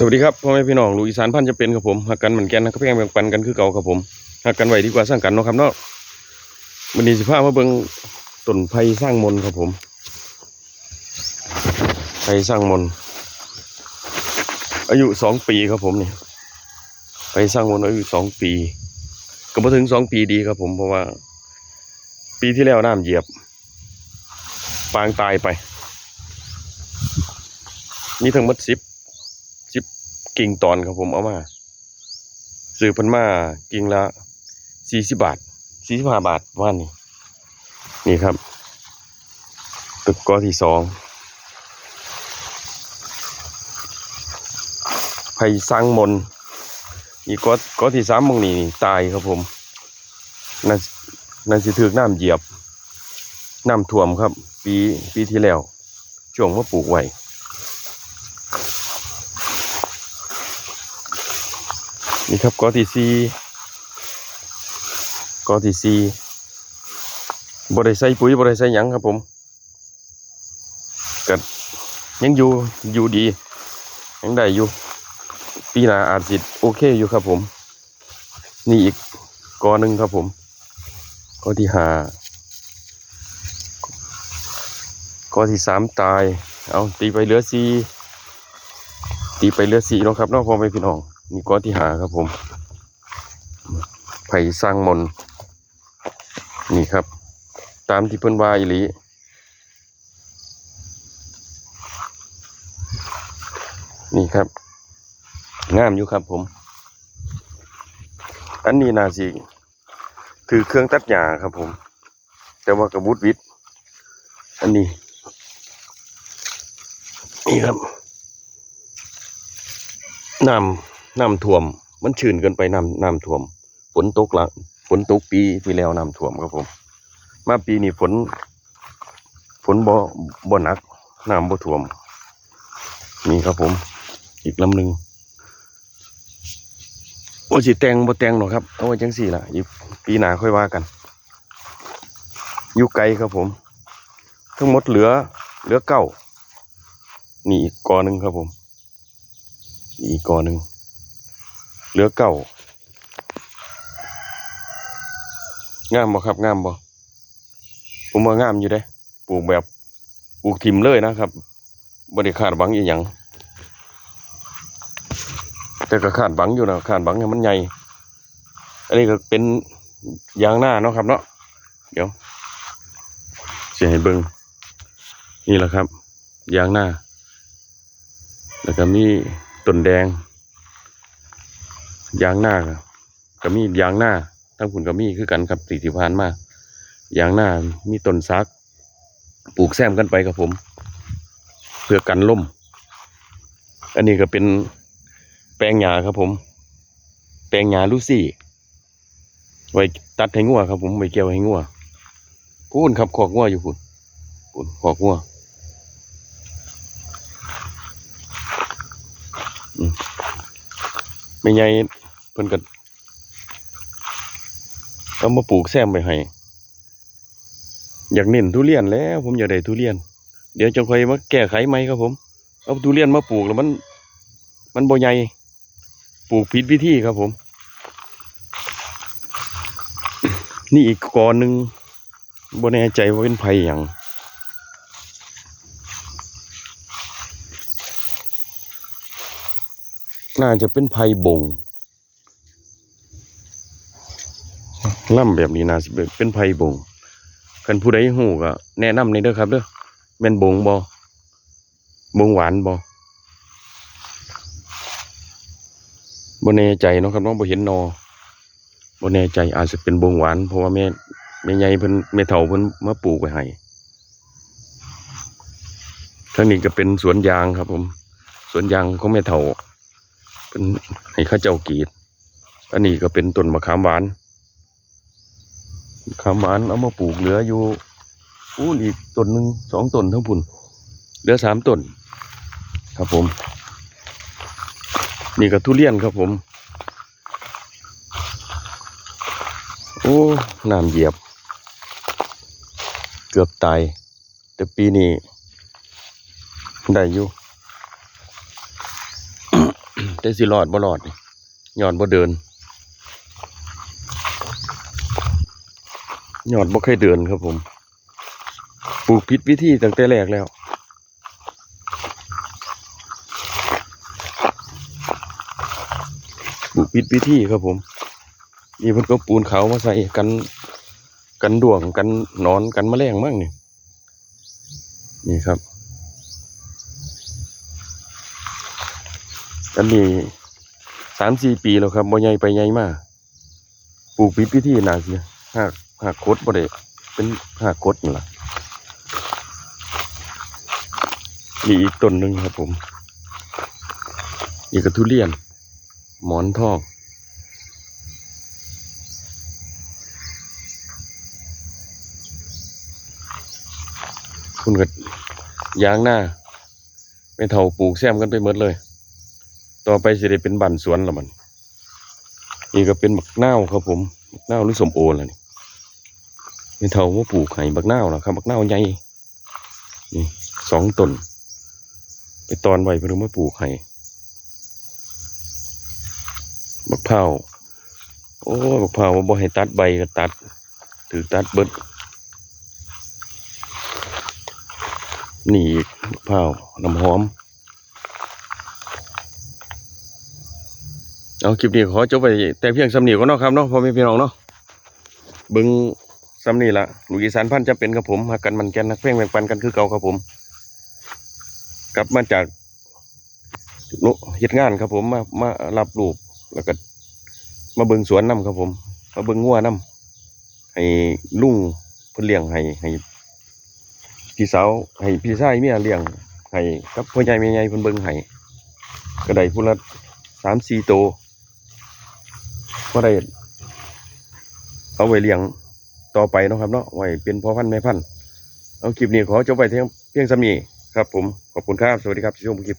สวัสดีครับพ่อแม่พี่น้องลูกอีสานพันธุ์จะเป็นครับผมหักกันเหมือนกันนะครับแพงแบ่งปันกันคือเก่าครับผมหักกันไว้ดีกว่าสร้างกันเนาะครับเนาะวันนี้สิพามาเบิ่งต้นไผ่สร้างมนครับผมไผ่สร้างมน อายุสองปีครับผมนี่ไผ่สร้างมนอายุสองปี ก็มาถึงสองปีดีครับผมเพราะว่า ปีที่แล้วน้ำเหยียบ ปางตายไป มีทั้งหมดสิบ กิ่งตอนครับผมเอามาซื้อพันมากิ่งละสี่สิบบาทสี่สิบห้าบาทว่านี่นี่ครับ ตึกกอที่สองไผ่สร้างมนอีกกอกอที่สามมองนี่ตายครับผมนั่นนั่นสิถือกน้ำเหยียบน้ำท่วมครับ ปีปีที่แล้ว ช่วงมาปลูกไว้ นี่ครับกอที่สี่กอที่สี่บริใส่ปุ๋ยบริใส่หยังครับผมก็ยังอยู่อยู่ดี ยังได้อยู่ ปีหน้าอาจสิโอเคอยู่ครับผม นี่อีกกอหนึ่งครับผมกอที่ห้ากอที่สามตาย เอาตีไปเหลือสี่ตีไปเหลือสี่เนาะครับนอกพอไม่พี่น้อง นี่ก้อนที่หาครับผม ไผ่สร้างมน นี่ครับ ตามที่เพิ่นว่าอีหลีนี่ครับงามอยู่ครับผม อันนี้นาสิคือเครื่องตัดหญ้าครับผม แต่ว่ากระบุดวิทย์อันนี้ นี่ครับนำ น้ำท่วม มันชื้นเกินไปน้ำน้ำท่วม ฝนตกละฝนตกปีที่แล้วน้ำท่วมครับผม มาปีนี้ฝน ฝนบ่บ่หนักน้ำบ่ท่วม นี่ครับผม อีกลำหนึ่งโอ้สิแตงบ่แตงหรอกครับเอาไว้จังสี่ล่ะอีกปีหน้าค่อยว่ากันอยู่ไกลครับผม ทั้งหมดเหลือ เหลือเก้านี่อีกกอหนึ่งครับผม อีกกอหนึ่ง เหลือเก่างามบ่ครับงามบ่ผมว่างามอยู่เด้ปลูกแบบปลูกทิมเลยนะครับบริคาดหวังอีหยังแต่ก็คาดหวังอยู่นะคาดหวังให้มันใหญ่อันนี้ก็เป็นยางหน้าเนาะครับเนาะเดี๋ยวเสียให้เบิงนี่แหละครับยางหน้า แล้วก็มีต้นแดง ยางหน้าก็ก็มียางหน้าทั้งผุนก็มีคือกันครับสี่สิบพานมายางหน้ามีต้นซัก ปลูกแซมกันไปครับผม เพื่อกันล่ม อันนี้ก็เป็นแปลงหญ้าครับผม แปลงหญ้าลูซี่ ไว้ตัดให้งัวครับผมไว้เกี่ยวให้งัวพูนครับขอกงัวอยู่พูนพูนขอกงัวไม่ใหญ่ พิ่นก็เอามาปลูกแซมไปให้อยากเน้นทุเรียนแล้ว ผมอยากได้ทุเรียน เดี๋ยวจะค่อยมาแก้ไขไหมครับผม เอาทุเรียนมาปลูกแล้วมัน มันบ่ใหญ่ปลูกผิดวิธีครับผม นี่อีกกอนหนึ่งบ่แน่ใจว่าเป็นไผ่หยังน่าจะเป็นไผ่บง ล่ำแบบนี้น่าสิเป็นไผ่บงคันผู้ใดหูก็แนะนำในอยเด้อครับเด้อแม่นบงบอบงหวานบอบ่แน่ใจเนาะครับน้องบ่เห็นนอบ่แน่ใจอาจจะเป็นบงหวาน เพราะว่าแม่แม่ใหญ่เพิ่นแม่เฒ่าเพิ่นมาปลูกไว้ให้ทางนี้ก็เป็นสวนยางครับ ผม สวนยางของแม่เฒ่าเป็นให้ข้าเจ้ากรีดอันนี้ก็เป็นต้นมะขามหวาน ขามหวานเอามาปลูกเหลืออยู่อู้อีกต้นหนึ่งสองต้นทั้งพุ่นเหลือสามต้นครับผม นี่ก็ทุเรียนครับผม โอ้น้ำเหยียบ เกือบตาย แต่ปีนี้ได้อยู่แต่สิรอดบ่รอดนี่อดบ่เดิน ยอดบ่เคยเดินครับผม ปลูกผิดวิธีตั้งแต่แรกแล้ว ปลูกผิดวิธีครับผม นี่เพิ่นก็ปูนเขามาใส่กัน กันด่วงกันนอนกันแมลงมั่งนี่นี่ครับ อันนี้สามสี่ปีแล้วครับบ่ใหญ่ไปใหญ่มากปลูกผิดวิธีหน่าสิหาก หากคดบ่ได้เป็นหากคดนั่ล่ะนี่อีกต้นหนึ่งครับผม นี่ก็ทุเรียน หมอนทองคุณก็ยางหน้าไม่เท่าปลูกแซมกันไปหมดเลย ต่อไปสิได้เป็นบันสวนละมัน นี่ก็เป็นบักนาวครับผมบักนาวหรือสมโอล่ะนี่ ไม่เทาว่าปลูกไห้บักนาวนะครับบักนาวใหญ่นี่สองต้นไปตอนไว้เพื่อมาปลูกไห้บักเผาโอ้บักเผาวบ่ให้ตัดใบก็ตัด ถือตัดเบิดนี่อีกมะพร้าน้ำหอม เอาคลิปนี้ขอจบไปแต่เพียงสำเนียก็เนาะครับเนาะพ่อแม่พี่น้องเนาะบิ้ง สำนีละลูกอีสานพันจะเป็นครับผมหากกันมันแกนนักเพลงแบ่งปันกันคือเก่าครับผม กลับมาจากนุเฮ็ดงานครับผมมามารับลูกแล้วก็มาเบิงสวนน้ำครับผมมาเบิงงัวน้ำให้ลุงเพิ่นเลี้ยงให้ให้พี่สาวให้พี่ชายเมียเลี้ยงให้กับพ่อใหญ่แม่ใหญ่เพิ่นเบิงให้ก็ได้พุ่นละสามสี่โตก็ได้เอาไว้เลี้ยง ต่อไปนะครับเนาะไว้เป็นพ่อพันธุ์แม่พันธุ์เอาคลิปนี้ขอจบไปเพียงเพียงสำนีครับผมขอบคุณครับสวัสดีครับที่ชมคลิป